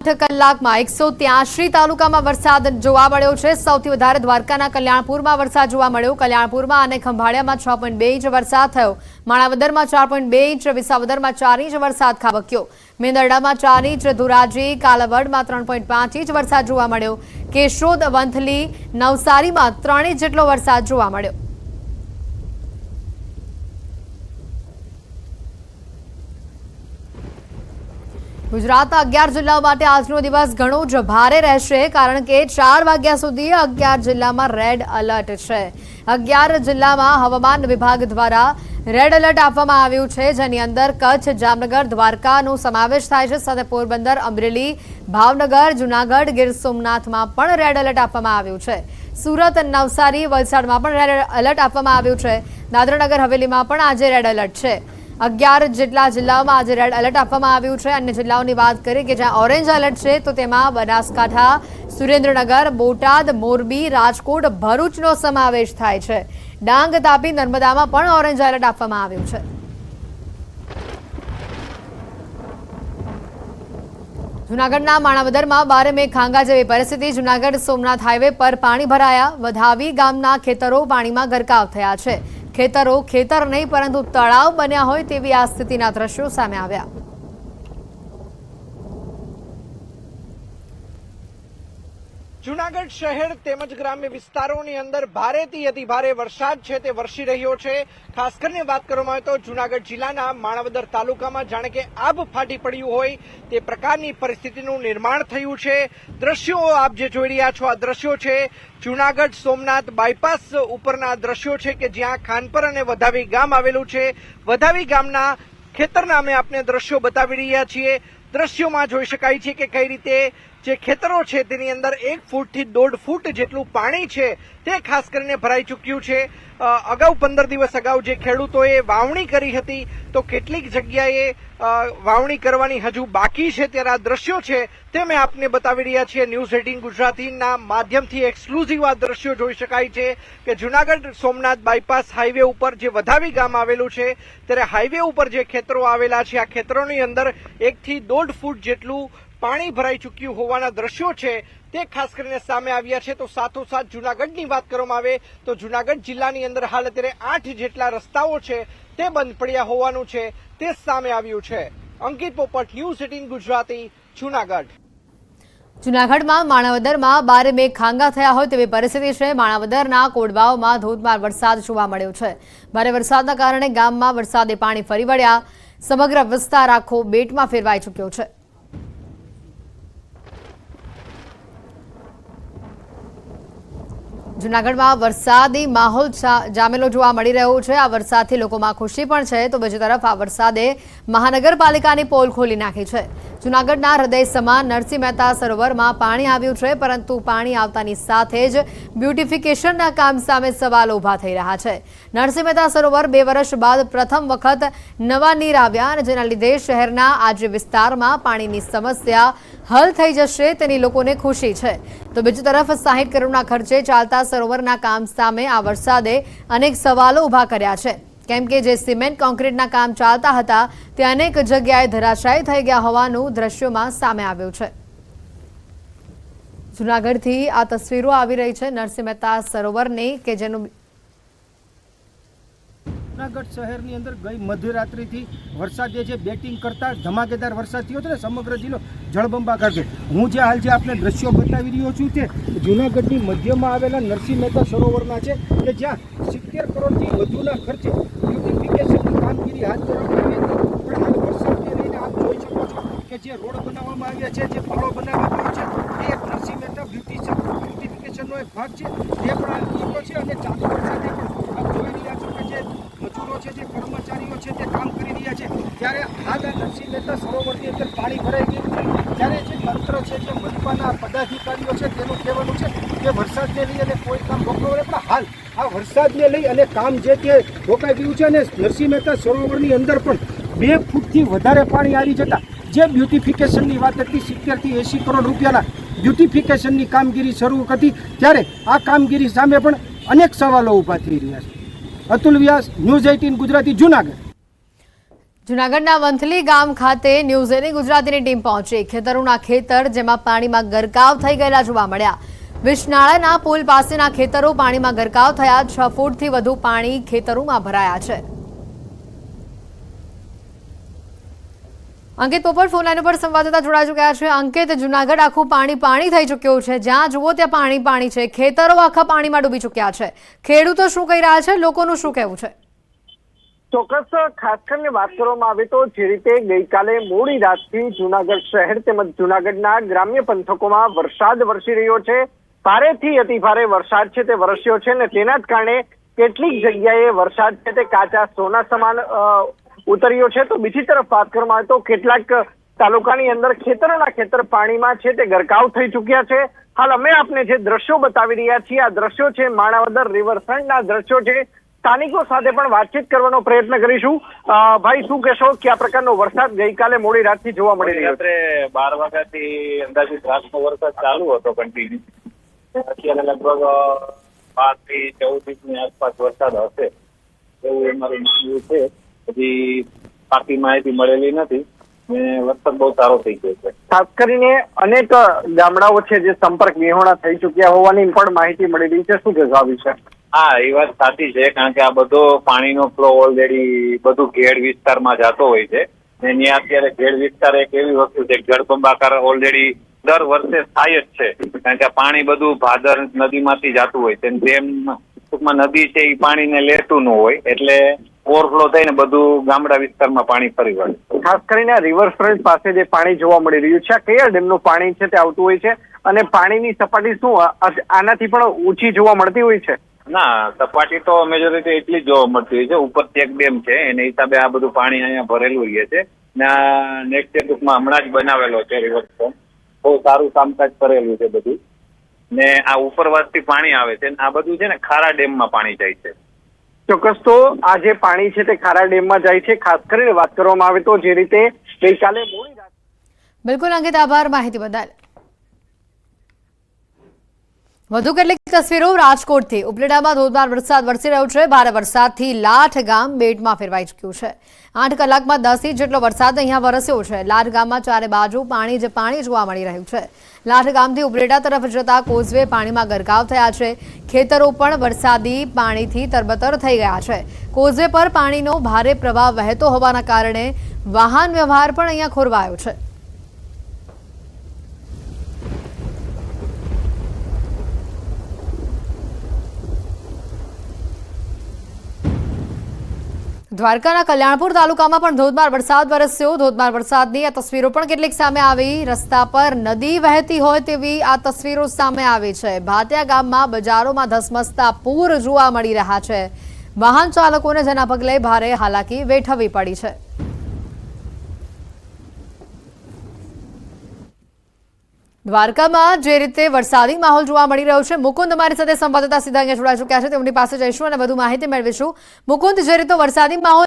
આઠ કલાકમાં એકસો ત્યાંશી તાલુકામાં વરસાદ જોવા મળ્યો છે. સૌથી વધારે દ્વારકાના કલ્યાણપુરમાં વરસાદ જોવા મળ્યો. કલ્યાણપુરમાં અને ખંભાળિયામાં છ પોઈન્ટ બે ઇંચ વરસાદ થયો. માણાવદરમાં ચાર પોઈન્ટ બે ઇંચ, વિસાવદરમાં ચાર ઇંચ વરસાદ ખાબક્યો. મેંદરડામાં ચાર ઇંચ, ધોરાજી, કાલાવડમાં ત્રણ પોઈન્ટ પાંચ ઇંચ વરસાદ જોવા મળ્યો. કેશોદ, વંથલી, નવસારીમાં ત્રણ ઇંચ જેટલો વરસાદ જોવા મળ્યો. ગુજરાતના અગિયાર જિલ્લાઓ માટે આજનો દિવસ ઘણો જ ભારે રહેશે, કારણ કે ચાર વાગ્યા સુધી અગિયાર જિલ્લામાં રેડ એલર્ટ છે. અગિયાર જિલ્લામાં હવામાન વિભાગ દ્વારા રેડ એલર્ટ આપવામાં આવ્યું છે, જેની અંદર કચ્છ, જામનગર, દ્વારકાનો સમાવેશ થાય છે, સાથે પોરબંદર, અમરેલી, ભાવનગર, જુનાગઢ, ગીર સોમનાથમાં પણ રેડ એલર્ટ આપવામાં આવ્યું છે. સુરત, નવસારી, વલસાડમાં પણ રેડ એલર્ટ આપવામાં આવ્યું છે. દાદરાનગર, હવેલીમાં પણ આજે રેડ એલર્ટ છે. અગિયાર જેટલા જિલ્લાઓમાં આજે રેડ એલર્ટ આપવામાં આવ્યું છે. અન્ય જિલ્લાઓની વાત કરીએ કે જ્યાં ઓરેન્જ એલર્ટ છે, તો તેમાં બનાસકાંઠા, સુરેન્દ્રનગર, બોટાદ, મોરબી, રાજકોટ, ભરૂચનો સમાવેશ થાય છે. ડાંગ, તાપી, નર્મદામાં પણ ઓરેન્જ એલર્ટ આપવામાં આવ્યું છે. જૂનાગઢના માણાવદરમાં બારે મેઘ ખાંગા જેવી પરિસ્થિતિ. જૂનાગઢ સોમનાથ હાઈવે પર પાણી ભરાયા. વધાવી ગામના ખેતરો પાણીમાં ગરકાવ થયા છે. ખેતરો ખેતર નહીં પરંતુ તળાવ બન્યા હોય તેવી આ સ્થિતિના દ્રશ્યો સામે આવ્યા. જુનાગઢ શહેર તેમજ ગ્રામ્ય વિસ્તારોની અંદર ભારેથી અતિ ભારે વરસાદ છે, તે વરસી રહ્યો છે. ખાસ કરીને વાત કરવામાં આવે તો જુનાગઢ જિલ્લાના માણાવદર તાલુકામાં જાણે કે આબ ફાટી પડ્યું હોય તે પ્રકારની પરિસ્થિતિનું નિર્માણ થયું છે. દ્રશ્યો આપ જે જોઈ રહ્યા છો, આ દ્રશ્યો છે જુનાગઢ સોમનાથ બાયપાસ ઉપરના દ્રશ્યો છે કે જ્યાં ખાનપર અને વધાવી ગામ આવેલું છે. વધાવી ગામના ખેતરના અમે આપને દ્રશ્યો બતાવી રહ્યા છીએ. દ્રશ્યોમાં જોઈ શકાય છે કે કઈ રીતે જે ખેતરો છે તેની અંદર એક ફૂટથી દોઢ ફૂટ જેટલું પાણી છે તે ખાસ કરીને ભરાઈ ચૂક્યું છે. અગાઉ પંદર દિવસ અગાઉ જે ખેડૂતોએ વાવણી કરી હતી, તો કેટલીક જગ્યાએ વાવણી કરવાની હજુ બાકી છે ત્યારે આ દ્રશ્યો છે તે મેં આપને બતાવી રહ્યા છીએ. ન્યૂઝ એટીન ગુજરાતીના માધ્યમથી એક્સક્લુઝિવ આ દ્રશ્યો જોઈ શકાય છે કે જુનાગઢ સોમનાથ બાયપાસ હાઈવે ઉપર જે વધાવી ગામ આવેલું છે, ત્યારે હાઈવે ઉપર જે ખેતરો આવેલા છે, આ ખેતરોની અંદર એકથી દોઢ ફૂટ જેટલું પાણી ભરાઈ ચૂક્યું હોવાના દ્રશ્યો છે, તે ખાસ કરીને સામે આવ્યા છે. તો સાથોસાથ જુનાગઢની વાત કરવામાં આવે તો જુનાગઢ જિલ્લાની અંદર હાલ અત્યારે આઠ જેટલા રસ્તાઓ છે, તે બંધ પડ્યા હોવાનું છે, તે સામે આવ્યું છે. અંકિત પોપટ, ન્યૂઝ એટીન ગુજરાતી, જુનાગઢ. જૂનાગઢમાં માણાવદરમાં બારે મેઘ ખાંગા થયા હોય તેવી પરિસ્થિતિ છે. માણાવદરના કોડવાઓમાં ધોધમાર વરસાદ જોવા મળ્યો છે. ભારે વરસાદના કારણે ગામમાં વરસાદે પાણી ફરી વળ્યા. સમગ્ર વિસ્તાર આખો બેટમાં ફેરવાઈ ચૂક્યો છે. જૂનાગઢમાં વરસાદી માહોલ જામેલો જોવા મળી રહ્યો છે. આ વરસાદથી લોકોમાં ખુશી પણ છે. તો બીજી તરફ આ વરસાદે મહાનગરપાલિકાની પોલ ખોલી નાખી છે. જૂનાગઢના હૃદય સમાન નરસિંહ મહેતા સરોવરમાં પાણી આવ્યું છે, પરંતુ પાણી આવતાની સાથે જ બ્યુટિફિકેશનના કામ સામે સવાલો ઊભા થઈ રહ્યા છે. નરસિંહ મહેતા સરોવર બે વર્ષ બાદ પ્રથમ વખત નવા નીર આવ્યા અને જેના લીધે શહેરના આજે વિસ્તારમાં પાણીની સમસ્યા હલ થઈ જશે તેની લોકોને ખુશી છે. તો બીજી તરફ સાહીઠ કરોડના ખર્ચે ચાલતા સરોવરના કામ સામે આ વરસાદે અનેક સવાલો ઊભા કર્યા છે. કેમ કે જે સિમેન્ટ કોન્ક્રીટના કામ ચાલતા હતા તે અનેક જગ્યાએ ધરાશાયી થઈ ગયા હોવાનું દ્રશ્યોમાં સામે આવ્યું છે. જુનાગઢથી આ તસવીરો આવી રહી છે નરસિંહ મહેતા સરોવરની કે જેનું જૂનાગઢ શહેરની અંદર ગઈ મધ્યરાત્રિથી વરસાદ જે છે, બેટિંગ કરતા ધમાકેદાર વરસાદ થયો છે ને સમગ્ર જિલ્લો જળબંબાકાર છે હું જે હાલ જે આપને દ્રશ્યો બતાવી રહ્યો છું તે જૂનાગઢની મધ્યમાં આવેલા નરસિંહ મહેતા સરોવરના છે કે જ્યાં સિત્તેર કરોડથી વધુના ખર્ચે બ્યુટિફિકેશનની કામગીરી હાથ ધરવામાં આવી પણ હાલ વરસાદને લઈને આપ જોઈ શકો છો કે જે રોડ બનાવવામાં આવ્યા છે, જે પાળો બનાવવામાં આવ્યો છે, તે નરસિંહ મહેતા બ્યુટિશન બ્યુટિફિકેશનનો એક ભાગ છે. તે પણ હાલ થયો છે અને ચાલુ વરસાદે પણ આપ જોઈ રહ્યા છો કે જે મજૂરો છે, જે કર્મચારીઓ છે, તે કામ કરી રહ્યા છે. ત્યારે હાલ મહેતા સરોવરની અંદર પાણી ભરાઈ ગયું છે. ત્યારે જે તંત્ર છે, જે મનપાના પદાધિકારીઓ છે, તેનું કહેવાનું છે કે વરસાદને લઈ અને કોઈ કામ રોકવું પણ હાલ આ વરસાદને લઈ અને કામ જે તે રોકાઈ ગયું છે અને નરસિંહ મહેતા સરોવરની અંદર પણ બે ફૂટથી વધારે પાણી આવી જતા, જે બ્યુટિફિકેશનની વાત હતી, સિત્તેરથી એંસી કરોડ રૂપિયાના બ્યુટિફિકેશનની કામગીરી શરૂ હતી ત્યારે આ કામગીરી સામે પણ અનેક સવાલો ઊભા થઈ રહ્યા છે. Atul Vyas, news eighteen Gujarati, Junagadh. જૂનાગઢના વંથલી ગામ ખાતે ન્યૂઝ એટીન ગુજરાતીની ટીમ પહોંચી. ખેતરોના ખેતર, જેમાં પાણીમાં ગરકાવ થઈ ગયેલા જોવા મળ્યા. વિશનાળાના પુલ પાસેના ખેતરો પાણીમાં ગરકાવ થયા. છ ફૂટથી વધુ પાણી ખેતરોમાં ભરાયા છે. અંકિત પોપટ ફોન લાઈન ઉપર સંવાદદાતા જોડાઈ ચૂક્યા છે. અંકિત, જૂનાગઢ આખું પાણી પાણી થઈ ચૂક્યું છે. જ્યાં જુઓ ત્યાં પાણી પાણી છે. ખેતરો આખા પાણીમાં ડૂબી ચૂક્યા છે. ખેડૂતો શું કહી રહ્યા છે? લોકોનું શું કહેવું છે? ચોક્કસ ખાસ કરીને વાત કરવામાં આવે તો જે રીતે ગઈકાલે મોડી રાતથી જુનાગઢ શહેર તેમજ જુનાગઢના ગ્રામ્ય પંથકોમાં વરસાદ વરસી રહ્યો છે. ભારેથી અતિ ભારે વરસાદ છે તે વરસ્યો છે ને તેના જ કારણે કેટલીક જગ્યાએ વરસાદ છે તે કાચા સોના સમાન ઉતર્યો છે. તો બીજી તરફ વાત કરવામાં આવે તો કેટલાક તાલુકાની અંદર ખેતરોના ખેતર પાણીમાં છે તે ગરકાવ થઈ ચુક્યા છે. હાલ અમે આપને જે દ્રશ્યો બતાવી રહ્યા છીએ, આ દ્રશ્યો છે માણાવદર રિવરફ્રન્ટના દ્રશ્યો છે. સ્થાનિકો સાથે પણ વાતચીત કરવાનો પ્રયત્ન કરીશું. ભાઈ શું કહેશો કયા પ્રકારનો વરસાદ ગઈકાલે મોડી રાતથી જોવા મળી રહ્યો રાત્રે બાર વાગ્યાથી અંદાજિત રાતનો વરસાદ ચાલુ હતો કન્ટિન્યુ અત્યારે લગભગ બારથી ચૌદ ઇંચની આસપાસ વરસાદ હશે. એવું અમારું માનવું છે. હજી પાકી માહિતી મળેલી નથી. વરસાદ બહુ સારો થઈ ગયો છે. ખાસ કરીને અનેક ગામડાઓ છે જે સંપર્ક વિહોણા થઈ ચુક્યા હોવાની પણ માહિતી મળી રહી છે. શું કહેશો આ વિશે? હા, એ વાત સાચી છે, કારણ કે આ બધો પાણીનો ફ્લો ઓલરેડી બધું ઘેડ વિસ્તારમાં જતો હોય છે. ને ત્યાં અત્યારે ઘેડ વિસ્તાર એક એવી વસ્તુ છે, જળબંબાકાર ઓલરેડી દર વર્ષે થાય જ છે. કારણ કે પાણી બધું ભાદર નદીમાંથી જતું હોય છે. જેમ ટૂંકમાં નદી છે એ પાણીને લેતું ન હોય, એટલે ઓવરફ્લો થઈને બધું ગામડા વિસ્તારમાં પાણી ફરી વળે. ખાસ કરીને આ રિવરફ્રન્ટ પાસે જે પાણી જોવા મળી રહ્યું છે, આ કયા ડેમનું પાણી છે તે આવતું હોય છે? અને પાણીની સપાટી શું આનાથી પણ ઊંચી જોવા મળતી હોય છે? ના સપાટી તો મેજોરિટી એટલી જોવા મળતી હોય છે. ઉપર ચેક ડેમ છે એને હિસાબે આ બધું પાણી અહીંયા ભરેલું રહે છે. ને આ નેક્સ્ટ યર ટૂંકમાં હમણાં જ બનાવેલો છે રિવરફ્રન્ટ બહુ સારું કામકાજ કરેલું છે બધું. ને આ ઉપરવાસથી પાણી આવે છે. ને આ બધું છે ને ખારા ડેમમાં પાણી જાય છે. ચોક્કસ તો આ જે પાણી છે તે ખારા ડેમમાં જાય છે. ખાસ કરીને વાત કરવામાં આવે તો જે રીતે ગઈકાલે મોડી બિલકુલ અંકિત આભાર માહિતી બદલ. વધુ કેટલીક તસવીરો રાજકોટથી. ઉપલેટામાં ધોધમાર વરસાદ વરસી રહ્યો છે. ભારે વરસાદથી લાઠ ગામ બેટમાં ફેરવાઈ ચૂક્યું છે. આઠ કલાકમાં દસ ઇંચ જેટલો વરસાદ અહીંયા વરસ્યો છે. લાઠ ગામમાં ચારે બાજુ પાણી જ પાણી જોવા મળી રહ્યું છે. લાઠ ગામથી ઉપલેટા તરફ જતા કોઝવે પાણીમાં ગરકાવ થયા છે. ખેતરો પણ વરસાદી પાણીથી તરબતર થઈ ગયા છે. કોઝવે પર પાણીનો ભારે પ્રવાહ વહેતો હોવાના કારણે વાહન વ્યવહાર પણ અહીંયા ખોરવાયો છે. દ્વારકાના કલ્યાણપુર તાલુકામાં પણ ધોધમાર વરસાદ વરસ્યો. ધોધમાર વરસાદની આ તસવીરો પણ કેટલીક સામે આવી. રસ્તા પર નદી વહેતી હોય તેવી આ તસવીરો સામે આવી છે. ભાતિયા ગામમાં બજારોમાં ધસમસતા પૂર જોવા મળી રહ્યા છે. વાહન ચાલકોને જેના પગલે ભારે હાલાકી વેઠવવી પડી છે. દ્વારકામાં જે રીતે વરસાદી માહોલ જોવા મળી રહ્યો છે, મુકુંદ અમારી સાથે સંવાદદાતા સીધા અહીંયા જોડાઈ ચૂક્યા છે. તેમની પાસે જઈશું અને વધુ માહિતી મેળવીશું. મુકુંદ, જે રીતે વરસાદી માહોલ